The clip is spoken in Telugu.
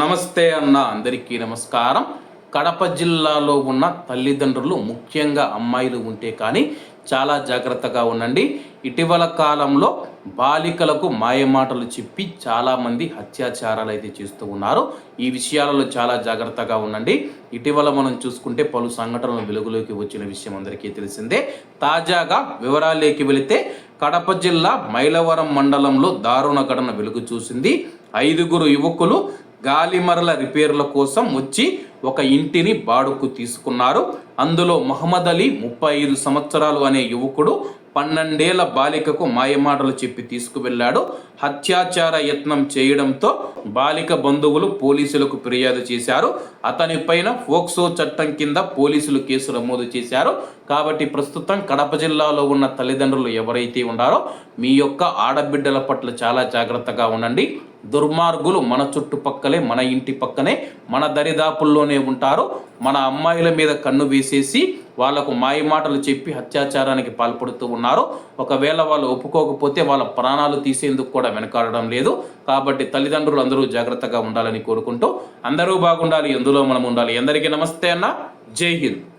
నమస్తే అన్న అందరికీ నమస్కారం. కడప జిల్లాలో ఉన్న తల్లిదండ్రులు ముఖ్యంగా అమ్మాయిలు ఉంటే కానీ చాలా జాగ్రత్తగా ఉండండి. ఇటీవల కాలంలో బాలికలకు మాయమాటలు చెప్పి చాలామంది అత్యాచారాలు అయితే చేస్తూ ఉన్నారు. ఈ విషయాలలో చాలా జాగ్రత్తగా ఉండండి. ఇటీవల మనం చూసుకుంటే పలు సంఘటనలు వెలుగులోకి వచ్చిన విషయం అందరికీ తెలిసిందే. తాజాగా వివరాలేకి వెళితే కడప జిల్లా మైలవరం మండలంలో దారుణ ఘటన వెలుగు చూసింది. ఐదుగురు యువకులు గాలిమరల రిపేర్ల కోసం వచ్చి ఒక ఇంటిని బాడుకు తీసుకున్నారు. అందులో మహమ్మద్ అలీ ముప్పై ఐదు సంవత్సరాలు అనే యువకుడు పన్నెండేళ్ళ బాలికకు మాయమాటలు చెప్పి తీసుకువెళ్ళాడు. హత్యాచార యత్నం చేయడంతో బాలిక బంధువులు పోలీసులకు ఫిర్యాదు చేశారు. అతని పైన ఫోక్సో చట్టం కింద పోలీసులు కేసు నమోదు చేశారు. కాబట్టి ప్రస్తుతం కడప జిల్లాలో ఉన్న తల్లిదండ్రులు ఎవరైతే ఉన్నారో మీ యొక్క ఆడబిడ్డల పట్ల చాలా జాగ్రత్తగా ఉండండి. దుర్మార్గులు మన చుట్టుపక్కలే మన ఇంటి పక్కనే మన దరిదాపుల్లోనే ఉంటారు. మన అమ్మాయిల మీద కన్ను వేసేసి వాళ్ళకు మాయమాటలు చెప్పి అత్యాచారానికి పాల్పడుతూ ఉన్నారు. ఒకవేళ వాళ్ళు ఒప్పుకోకపోతే వాళ్ళ ప్రాణాలు తీసేందుకు కూడా వెనకాడడం లేదు. కాబట్టి తల్లిదండ్రులు అందరూ జాగ్రత్తగా ఉండాలని కోరుకుంటూ అందరూ బాగుండాలి ఎందులో మనం ఉండాలి. అందరికీ నమస్తే అన్న. జై హింద్.